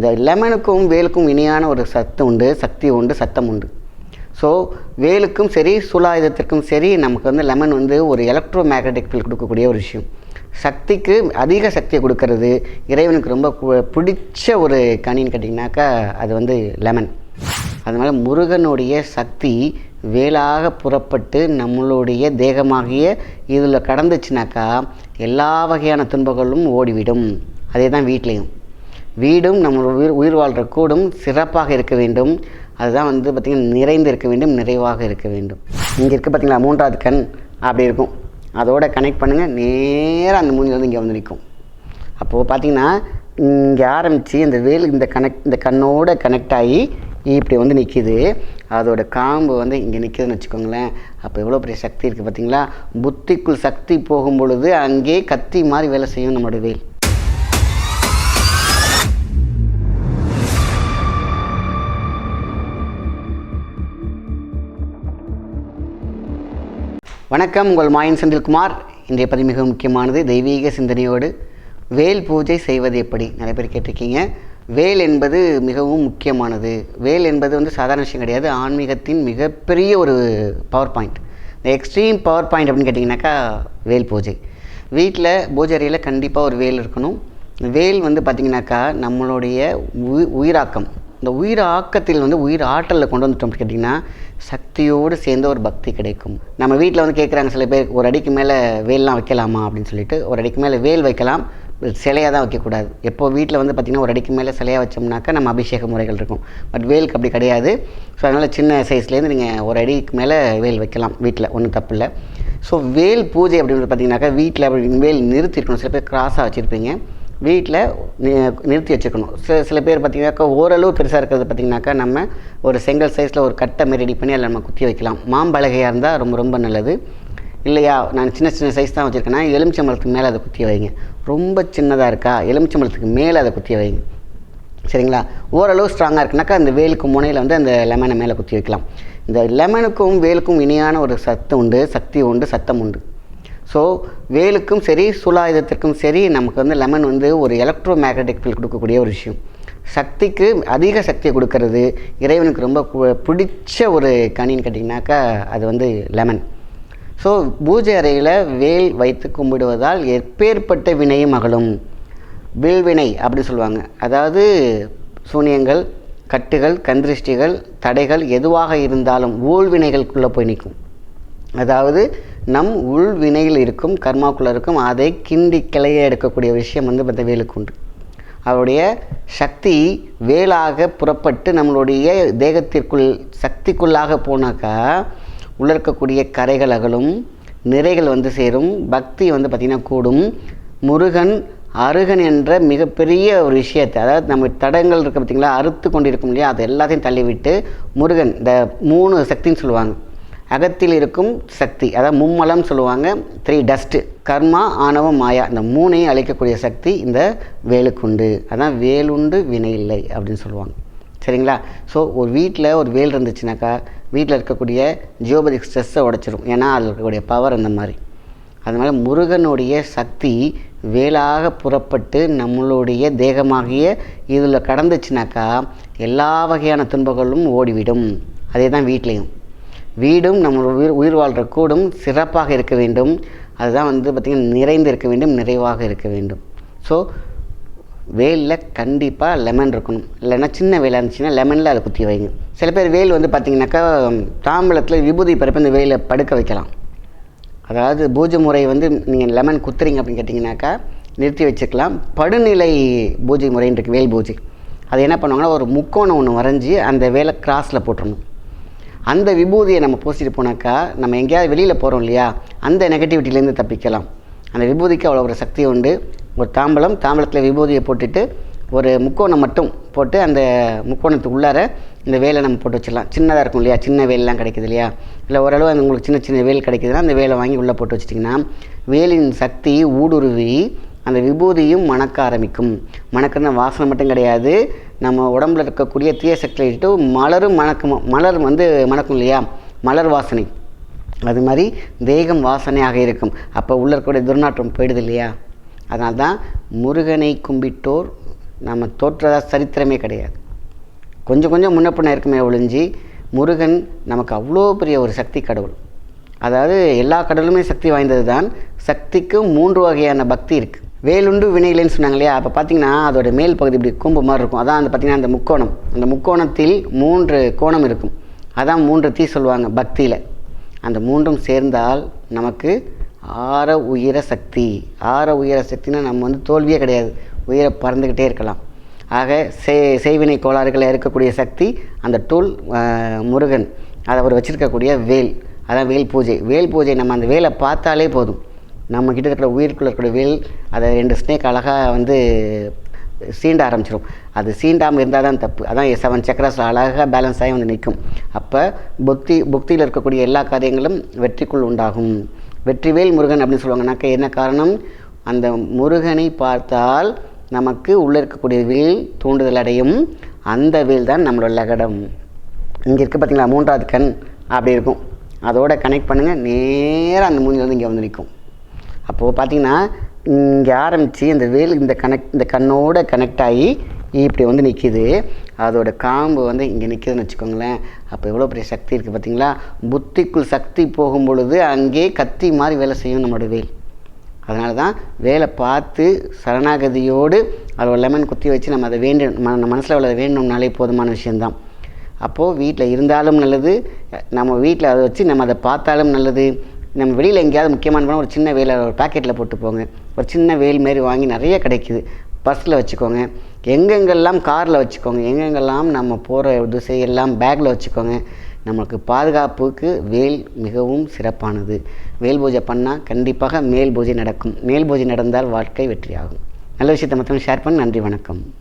இந்த லெமனுக்கும் வேலுக்கும் இணையான ஒரு சத்து உண்டு சக்தி உண்டு சத்தம் உண்டு. ஸோ வேலுக்கும் சரி சூலாயுதத்திற்கும் சரி நமக்கு வந்து லெமன் வந்து ஒரு எலக்ட்ரோ மேக்னட்டிக் ஃபீல் கொடுக்கக்கூடிய ஒரு விஷயம். சக்திக்கு அதிக சக்தியை கொடுக்கறது இறைவனுக்கு ரொம்ப பிடிச்ச ஒரு கனின்னு கேட்டிங்கனாக்கா அது வந்து லெமன். அதனால் முருகனுடைய சக்தி வேலாக புறப்பட்டு நம்மளுடைய தேகமாகிய இதில் கடந்துச்சுனாக்கா எல்லா வகையான துன்பங்களும் ஓடிவிடும். அதே தான் வீட்லேயும். வீடும் நம்ம உயிர் உயிர் வாழ்கிற கூடும் சிறப்பாக இருக்க வேண்டும். அதுதான் வந்து பார்த்திங்கன்னா நிறைந்து இருக்க வேண்டும் நிறைவாக இருக்க வேண்டும். இங்கே இருக்க பார்த்திங்களா மூன்றாவது கண்? அப்படி இருக்கும். அதோட கனெக்ட் பண்ணுங்கள் நேராக அந்த மூஞ்சி வந்து இங்கே வந்து நிற்கும் அப்போது பார்த்திங்கன்னா இங்கே ஆரம்பித்து இந்த வேல் இந்த கனெக்ட் இந்த கண்ணோட கனெக்ட் ஆகி இப்படி வந்து நிற்கிது அதோட காம்பு வந்து இங்கே நிற்கிதுன்னு வச்சுக்கோங்களேன். அப்போ எவ்வளோ பெரிய சக்தி இருக்குது பார்த்திங்களா புத்திக்குள் சக்தி போகும் பொழுது அங்கே கத்தி மாதிரி வேலை செய்யும் நம்மளோட வேல். வணக்கம் உங்கள் மாயன் செந்தில்குமார். இன்றைய பதிவு மிக முக்கியமானது. தெய்வீக சிந்தனையோடு வேல் பூஜை செய்வது எப்படி? நிறைய பேர் கேட்டிருக்கீங்க. வேல் என்பது மிகவும் முக்கியமானது. வேல் என்பது வந்து சாதாரண விஷயம் கிடையாது. ஆன்மீகத்தின் மிகப்பெரிய ஒரு பவர் பாயிண்ட் இந்த எக்ஸ்ட்ரீம் பவர் பாயிண்ட் அப்படின்னு கேட்டிங்கனாக்கா வேல் பூஜை. வீட்டில் பூஜை அறையில் கண்டிப்பாக ஒரு வேல் இருக்கணும். வேல் வந்து பார்த்திங்கனாக்கா நம்மளுடைய உயிராக்கம். இந்த உயிர் ஆக்கத்தில் வந்து உயிர் ஆற்றலில் கொண்டு வந்துட்டோம் அப்படின்னு கேட்டிங்கன்னா சக்தியோடு சேர்ந்த ஒரு பக்தி கிடைக்கும். நம்ம வீட்டில் வந்து கேட்குறாங்க சில பேர் ஒரு அடிக்கு மேலே வேல்லாம் வைக்கலாமா அப்படின்னு சொல்லிட்டு ஒரு அடிக்கு மேலே வேல் வைக்கலாம் சிலையாக தான் வைக்கக்கூடாது. எப்போ வீட்டில் வந்து பார்த்திங்கன்னா ஒரு அடிக்கு மேலே சிலையாக வச்சோம்னாக்கா நம்ம அபிஷேக முறைகள் இருக்கும். பட் வேலுக்கு அப்படி கிடையாது. ஸோ அதனால் சின்ன சைஸ்லேருந்து நீங்கள் ஒரு அடிக்கு மேலே வேல் வைக்கலாம் வீட்டில் ஒன்றும் தப்பு இல்லை. ஸோ வேல் பூஜை அப்படின்றது பார்த்தீங்கன்னாக்கா வீட்டில் அப்படி வேல் நிறுத்திருக்கணும். சில பேர் கிராஸாக வச்சுருப்பீங்க. வீட்டில் நிறுத்தி வச்சுக்கணும். சில சில பேர் பார்த்திங்கனாக்கா ஓரளவு பெருசாக இருக்கிறது பார்த்தீங்கன்னாக்கா நம்ம ஒரு செங்கல் சைஸில் ஒரு கட்டை மாரி ரெடி பண்ணி அதில் நம்ம குத்தி வைக்கலாம். மாம்பலகையாக இருந்தால் ரொம்ப ரொம்ப நல்லது. இல்லையா நான் சின்ன சின்ன சைஸ் தான் வச்சுருக்கேன்னா எலுமிச்சம்பழத்துக்கு மேலே அதை குத்தி வைங்க. ரொம்ப சின்னதாக இருக்கா எலுமிச்சம்பழத்துக்கு மேலே அதை குத்தி வைங்க. சரிங்களா? ஓரளவு ஸ்ட்ராங்காக இருக்குனாக்கா அந்த வேலுக்கு முனையில் வந்து அந்த லெமனை மேலே குத்தி வைக்கலாம். இந்த லெமனுக்கும் வேலுக்கும் இணையான ஒரு சத்து உண்டு சக்தி உண்டு சத்தம் உண்டு. ஸோ வேலுக்கும் சரி சூலாயுதத்திற்கும் சரி நமக்கு வந்து லெமன் வந்து ஒரு எலக்ட்ரோ மேக்னட்டிக் ஃபீல் கொடுக்கக்கூடிய ஒரு விஷயம். சக்திக்கு அதிக சக்தியை கொடுக்கறது இறைவனுக்கு ரொம்ப பிடிச்ச ஒரு கனின்னு கேட்டிங்கனாக்கா அது வந்து லெமன் ஸோ பூஜை அறையில் வேல் வைத்து கும்பிடுவதால் எப்பேற்பட்ட வினையும் அகலும் வில்வினை அப்படி சொல்லுவாங்க. அதாவது சூனியங்கள் கட்டுகள் கந்திருஷ்டிகள் தடைகள் எதுவாக இருந்தாலும் ஊழ்வினைகளுக்குள்ளே போய் நிற்கும். அதாவது நம் உள்வினையில் இருக்கும் கர்மாக்குள்ளே இருக்கும் அதை கிண்டி கிளைய எடுக்கக்கூடிய விஷயம் வந்து இந்த வேலுக்கு உண்டு. அவருடைய சக்தி வேலாக புறப்பட்டு நம்மளுடைய தேகத்திற்குள் சக்திக்குள்ளாக போனாக்கா உள்ள இருக்கக்கூடிய கரைகள் அகலும் நிறைகள் வந்து சேரும் பக்தி வந்து பார்த்திங்கன்னா கூடும். முருகன் அருகன் என்ற மிகப்பெரிய ஒரு விஷயத்தை அதாவது நம்ம தடங்கள் இருக்க பார்த்திங்களா அறுத்து கொண்டு இருக்கும் இல்லையா அதை எல்லாத்தையும் தள்ளிவிட்டு முருகன் இந்த மூணு சக்தின்னு சொல்லுவாங்க. அகத்தில் இருக்கும் சக்தி அதாவது மும்மலம் சொல்லுவாங்க த்ரீ டஸ்ட்டு கர்மா ஆணவம் மாயா இந்த மூணையும் அழிக்கக்கூடிய சக்தி இந்த வேலுக்குண்டு. அதான் வேலுண்டு வினை இல்லை அப்படின்னு சொல்லுவாங்க. சரிங்களா? ஸோ ஒரு வீட்டில் ஒரு வேல் இருந்துச்சுனாக்கா வீட்டில் இருக்கக்கூடிய ஜியோபதிக் ஸ்ட்ரெஸ்ஸை உடச்சிரும். ஏன்னா அதில் இருக்கக்கூடிய பவர் அந்த மாதிரி. அதனால் முருகனுடைய சக்தி வேலாக புறப்பட்டு நம்மளுடைய தேகமாகிய இதில் கடந்துச்சுனாக்கா எல்லா வகையான துன்பங்களும் ஓடிவிடும். அதே தான் வீட்லேயும். வீடும் நம்ம உயிர் உயிர் வாழ்கிற கூடும் சிறப்பாக இருக்க வேண்டும். அதுதான் வந்து பார்த்திங்கன்னா நிறைந்து இருக்க வேண்டும் நிறைவாக இருக்க வேண்டும். ஸோ வேலில் கண்டிப்பாக லெமன் இருக்கணும். இல்லைன்னா சின்ன வேலாக இருந்துச்சுன்னா லெமனில் அதை குத்தி வைங்க. சில பேர் வேல் வந்து பார்த்திங்கனாக்கா தாம்பலத்தில் விபூதி பரப்பி இந்த வேலை படுக்க வைக்கலாம். அதாவது பூஜை முறை வந்து நீங்கள் லெமன் குத்துறீங்க அப்படின்னு கேட்டிங்கனாக்கா நிறுத்தி வச்சுக்கலாம். படுநிலை பூஜை முறைன்றிருக்கு வேல் பூஜை. அது என்ன பண்ணுவாங்கன்னா ஒரு முக்கோணம் ஒன்று வரைஞ்சி அந்த வேலை கிராஸில் போட்டுடணும் அந்த விபூதியை நம்ம பூசிட்டு போனாக்கா நம்ம எங்கேயாவது வெளியில் போகிறோம் இல்லையா? அந்த நெகட்டிவிட்டிலேருந்து தப்பிக்கலாம். அந்த விபூதிக்கு அவ்வளோ ஒரு சக்தி உண்டு. ஒரு தாம்பலம் தாம்பலத்தில் விபூதியை போட்டுட்டு ஒரு முக்கோணம் மட்டும் போட்டு அந்த முக்கோணத்துக்கு உள்ளார இந்த வேலை நம்ம போட்டு வச்சிடலாம். சின்னதாக இருக்கும் இல்லையா? சின்ன வேலெலாம் கிடைக்குது இல்லையா? இல்லை ஓரளவு அந்த உங்களுக்கு சின்ன சின்ன வேல் கிடைக்குதுன்னா அந்த வேலை வாங்கி உள்ளே போட்டு வச்சிட்டிங்கன்னா வேலின் சக்தி ஊடுருவி அந்த விபூதியும் மணக்க ஆரம்பிக்கும். மணக்கிற வாசனை மட்டும் கிடையாது. நம்ம உடம்புல இருக்கக்கூடிய தீய சக்தியை இட்டு மலரும் மணக்கும் மலர் வந்து மணக்கும் இல்லையா? மலர் வாசனை. அது மாதிரி தேகம் வாசனையாக இருக்கும். அப்போ உள்ள இருக்கக்கூடிய துர்நாற்றம் போயிடுது இல்லையா? அதனால தான் முருகனை கும்பிட்டோர் நம்ம தோற்றதா சரித்திரமே கிடையாது. கொஞ்சம் கொஞ்சம் முன்ன இருக்குமே ஒழிஞ்சு முருகன் நமக்கு அவ்வளோ பெரிய ஒரு சக்தி கடவுள். அதாவது எல்லா கடவுளுமே சக்தி வாய்ந்தது தான் சக்திக்கும் மூன்று வகையான பக்தி இருக்குது வேலுண்டு வினைகளேன்னு சொன்னாங்க இல்லையா? அப்போ பார்த்தீங்கன்னா அதோட மேல் பகுதி இப்படி கூம்பு மாதிரி இருக்கும். அதான் அந்த பார்த்தீங்கன்னா அந்த முக்கோணம். அந்த முக்கோணத்தில் மூன்று கோணம் இருக்கும். அதான் மூன்று தீ சொல்லுவாங்க பக்தியில். அந்த மூன்றும் சேர்ந்தால் நமக்கு ஆற உயர சக்தி. ஆற உயர சக்தினா நம்ம வந்து தோல்வியே கிடையாது. உயர பறந்துக்கிட்டே இருக்கலாம். ஆக செய் செய்வினை கோளாறுகளை இருக்கக்கூடிய சக்தி அந்த டூல் முருகன். அதை அவர் வச்சுருக்கக்கூடிய வேல். அதான் வேல் பூஜை. வேல் பூஜை நம்ம அந்த வேலை பார்த்தாலே போதும். நம்ம கிட்ட இருக்கிற உயிருக்குள்ள இருக்கிற வேல் அதை ரெண்டு ஸ்னேக் அழகாக வந்து சீண்ட ஆரம்பிச்சிடும் அது சீண்டாமல் இருந்தால் தான் தப்பு. அதான் செவன் சக்கராஸ் அழகாக பேலன்ஸ் ஆகி வந்து நிற்கும் அப்போ புக்தி புக்தியில் இருக்கக்கூடிய எல்லா காரியங்களும் வெற்றிக்குள் உண்டாகும். வெற்றிவேல் முருகன் அப்படின்னு சொல்லுவாங்கனாக்க என்ன காரணம்? அந்த முருகனை பார்த்தால் நமக்கு உள்ளே இருக்கக்கூடிய வேல் தூண்டுதல் அடையும். அந்த வேல் தான் நம்மளோட லகடம். இங்கே இருக்குது பார்த்தீங்களா மூன்றாவது கண். அப்படி இருக்கும். அதோட கனெக்ட் பண்ணுங்கள் நேராக அந்த மூஞ்சில் வந்து இங்கே வந்து நிற்கும் அப்போது பார்த்தீங்கன்னா இங்கே ஆரம்பித்து இந்த வேல் இந்த கனெக்ட் இந்த கண்ணோட கனெக்ட் ஆகி இப்படி வந்து நிற்கிது அதோட காம்பு வந்து இங்கே நிற்கிதுன்னு வச்சுக்கோங்களேன். அப்போ எவ்வளோ பெரிய சக்தி இருக்குது பார்த்திங்களா புத்திக்குள் சக்தி போகும் பொழுது அங்கே கத்தி மாதிரி வேலை செய்யும் நம்மளோட வேல். அதனால தான் வேலை பார்த்து சரணாகதியோடு அதோட ஒரு லெமன் குத்தி வச்சு நம்ம அதை வேண்டி ம மனசில் உள்ளதை வேண்டணும்னாலே போதுமான விஷயந்தான் அப்போது வீட்டில் இருந்தாலும் நல்லது நம்ம வீட்டில் அதை வச்சு நம்ம அதை பார்த்தாலும் நல்லது. நம்ம வெளியில் எங்கேயாவது முக்கியமான பணம் ஒரு சின்ன வேலை ஒரு பாக்கெட்டில் போட்டு போங்க. ஒரு சின்ன வேல் மாரி வாங்கி நிறைய கிடைக்குது. பர்ஸில் வச்சுக்கோங்க. எங்கெங்கெல்லாம் காரில் வச்சுக்கோங்க. எங்கெங்கெல்லாம் நம்ம போகிற திசையெல்லாம் பேக்கில் வச்சுக்கோங்க. நம்மளுக்கு பாதுகாப்புக்கு வேல் மிகவும் சிறப்பானது. வேல் பூஜை பண்ணால் கண்டிப்பாக மேல் பூஜை நடக்கும். மேல் பூஜை நடந்தால் வாழ்க்கை வெற்றியாகும். நல்ல விஷயத்தை மற்றவங்க ஷேர் பண்ணி. நன்றி வணக்கம்.